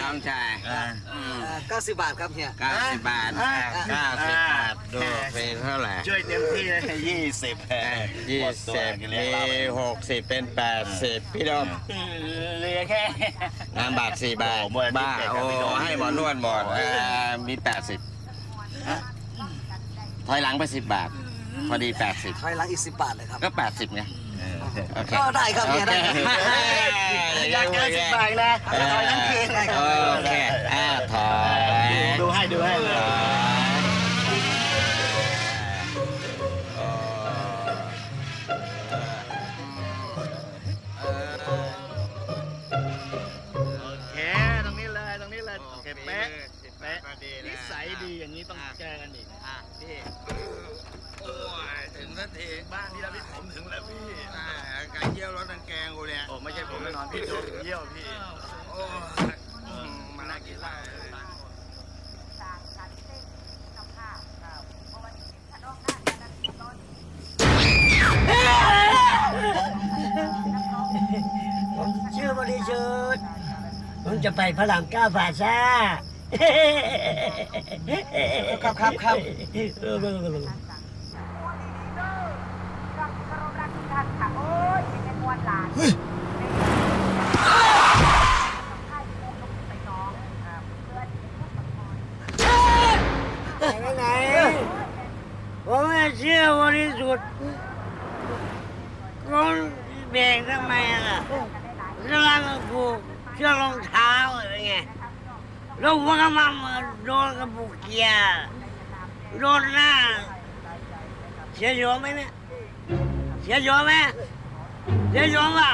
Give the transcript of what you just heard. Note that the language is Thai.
น้องชายอ่าอืมเก้าสิบบาทครับเฮียเก้าสิบบาทเก้าสิบบาทดูเป็นเท่าไหร่ช่วยเต็มที่เลยยี่สิบยี่สิบมีหกสิบเป็นแปดสิบพี่ดมเหลือแค่น้ำบาทสี่บาทบ้าโอ้ให้หมอนวดหมดเอ่อมีแปดสิบถอยหลังไปสิบบาท พอดีแปดสิบถอยหลังอีกสิบบาทเลยครับก็แปดสิบไงก็ได้ครับเนี่ยได้ อเคอยากได้สิบบาทนะเออถอยทั้งคืนได้ครับโอเคอ่าถอยดูให้ดูให้เลยโอเคตรงนี้เลยตรงนี้เลยโอเคเป๊ะเป๊ะนิสัยดีอย่างนี้ต้องเจอกันอีกอะพี่โอ้ยถึงสักทีบ้านที่เราพี่ผมถึงแล้วพี่อ่าไก่เยี่ยวรถนังแกงกูเนี่ยโอ้ไม่ใช่ผมแน่น อนพี่โดนเยี่ยวพี่โอ้ยอืมมาน่ากินมากเลยผมชื่อบริสุทธิ์ผมจะไปพระรามเก้าภาษาครับครับครับเออเออเออ ไปไหนผมไม่เชื่อบริสุทธิ์คนเบรกทำไมล่ะกำลังผูเชื่อรองเท้าอะไรไงแล้วหัวกระมันโดนกระปุกเกียร์โดนหน้าเสียโยมไหมเนี่ยเสียโยมไหมเสียโยมเปล่า